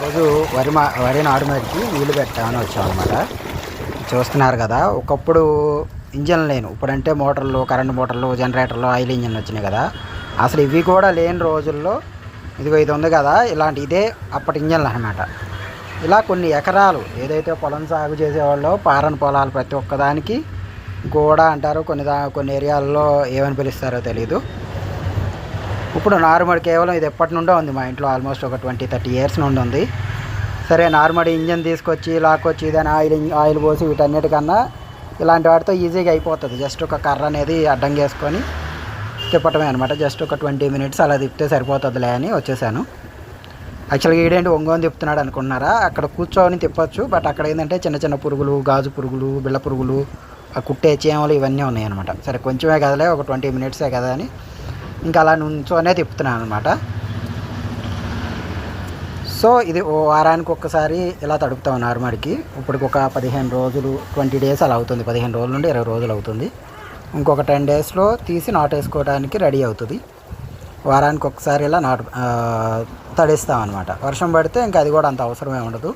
రోజు వరి మా వరి నారుమడికి నీళ్ళు పెట్టామని వచ్చామన్నమాట చూస్తున్నారు కదా ఒకప్పుడు ఇంజన్ లేను ఇప్పుడంటే మోటార్లు కరెంట్ మోటార్లు జనరేటర్లు ఆయిల్ ఇంజన్లు వచ్చినాయి కదా. అసలు ఇవి కూడా లేని రోజుల్లో ఇదిగో ఇది ఉంది కదా ఇలాంటి ఇదే అప్పటి ఇంజన్లు అనమాట ఇలా కొన్ని ఎకరాలు ఏదైతే పొలం సాగు చేసేవాళ్ళో పారని పొలాలు ప్రతి ఒక్కదానికి గోడ అంటారు కొన్ని దా కొన్ని ఏరియాల్లో ఏమని పిలుస్తారో తెలీదు. ఇప్పుడు నార్మల్ కేవలం ఇది ఎప్పటి నుండో ఉంది మా ఇంట్లో ఆల్మోస్ట్ ఒక ట్వంటీ థర్టీ ఇయర్స్ నుండి ఉంది. సరే నార్మల్ ఇంజన్ తీసుకొచ్చి లాక్కొచ్చి దాని ఆయిల్ ఆయిల్ పోసి వీటన్నిటికన్నా ఇలాంటి వాటితో ఈజీగా అయిపోతుంది. జస్ట్ ఒక కర్ర అనేది అడ్డం చేసుకొని తిప్పటమే అనమాట జస్ట్ ఒక ట్వంటీ మినిట్స్ అలా తిప్పితే సరిపోతుందిలే అని వచ్చేసాను. యాక్చువల్గా ఈడేంటి ఒంగోని తిప్పుతున్నాడు అనుకున్నారా? అక్కడ కూర్చోని తిప్పొచ్చు బట్ అక్కడ ఏంటంటే చిన్న చిన్న పురుగులు గాజు పురుగులు బిళ్ళ పురుగులు ఆ కుట్టే చేమలు ఇవన్నీ ఉన్నాయి అనమాట సరే కొంచెమే కదలే ఒక ట్వంటీ మినిట్సే కదా అని ఇంకా అలా నుంచోనే తిప్పుతున్నాను అనమాట సో ఇది ఓ వారానికి ఒక్కసారి ఇలా తడుపుతా ఉన్నారు నార్మల్కి ఇప్పటికి ఒక పదిహేను రోజులు ట్వంటీ డేస్ అలా అవుతుంది. పదిహేను రోజుల నుండి ఇరవై రోజులు అవుతుంది. ఇంకొక టెన్ డేస్లో తీసి నాటేసుకోవడానికి రెడీ అవుతుంది. వారానికి ఒకసారి ఇలా నాటు తడిస్తాం అనమాట వర్షం పడితే ఇంకా అది కూడా అంత అవసరమే ఉండదు.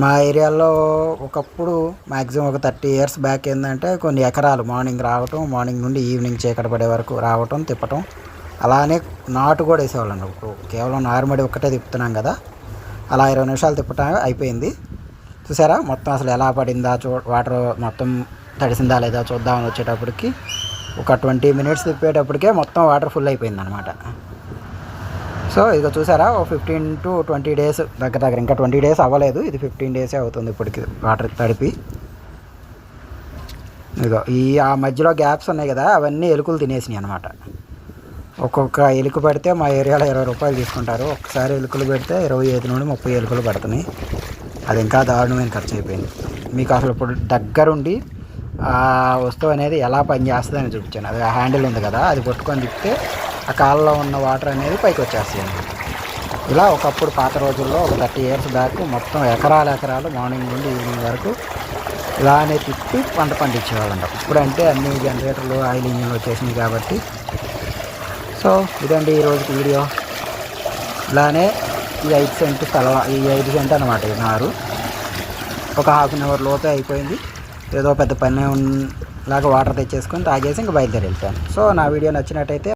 మా ఏరియాలో ఒకప్పుడు మ్యాక్సిమం ఒక థర్టీ ఇయర్స్ బ్యాక్ ఏంటంటే కొన్ని ఎకరాలు మార్నింగ్ రావటం మార్నింగ్ నుండి ఈవినింగ్ చీకటి పడే వరకు రావటం తిప్పటం. అలానే నాటు కూడా వేసేవాళ్ళండి ఇప్పుడు కేవలం నారుమడి ఒక్కటే తిప్పుతున్నాం కదా. అలా ఇరవై నిమిషాలు తిప్పటం అయిపోయింది. చూసారా? మొత్తం అసలు ఎలా పడిందా? చూ వాటర్ మొత్తం తడిసిందా లేదా చూద్దామని వచ్చేటప్పటికి ఒక ట్వంటీ మినిట్స్ తిప్పేటప్పటికే మొత్తం వాటర్ ఫుల్ అయిపోయింది అనమాట సో ఇదిగో చూసారా ఓ ఫిఫ్టీన్ టు ట్వంటీ డేస్ దగ్గర దగ్గర. ఇంకా ట్వంటీ డేస్ అవ్వలేదు ఇది ఫిఫ్టీన్ డేసే అవుతుంది ఇప్పటికి వాటర్ తడిపి. ఇదిగో ఈ ఆ మధ్యలో గ్యాప్స్ ఉన్నాయి కదా అవన్నీ ఎలుకలు తినేసినాయి అనమాట ఒక్కొక్క ఎలుక పెడితే మా ఏరియాలో ఇరవై రూపాయలు తీసుకుంటారు. ఒక్కసారి ఎలుకలు పెడితే ఇరవై ఐదు నుండి ముప్పై ఎలుకలు పడుతున్నాయి. అది ఇంకా దారుణమైన ఖర్చు అయిపోయింది. మీకు అసలు ఇప్పుడు దగ్గరుండి ఆ వస్తువు అనేది ఎలా పనిచేస్తుంది అని చూపించాను. అది ఆ హ్యాండిల్ ఉంది కదా అది పట్టుకొని తిప్పితే ఆ కాళ్ళలో ఉన్న వాటర్ అనేది పైకి వచ్చేస్తాయి. అన్నమాట ఇలా ఒకప్పుడు పాత రోజుల్లో ఒక థర్టీ ఇయర్స్ బ్యాక్ మొత్తం ఎకరాలు ఎకరాలు మార్నింగ్ నుండి ఈవినింగ్ వరకు ఇలానే తిప్పి పంట పండించేవాళ్ళంట ఇప్పుడంటే అన్ని జనరేటర్లు ఆయిల్ ఇంజిన్లు వచ్చేసినాయి కాబట్టి. సో ఇదండి ఈ రోజుకి వీడియో. ఇలానే ఈ ఐదు సెంట్ స్థలం ఈ ఐదు సెంట్ అనమాట ఈ నారు. ఒక హాఫ్ అన్ అవర్ లోపే అయిపోయింది. ఏదో పెద్ద పని ఉన్- లాగా వాటర్ తెచ్చేసుకొని తాగేసి ఇంకా బయలుదేరి వెళ్తాను. సో నా వీడియో నచ్చినట్టయితే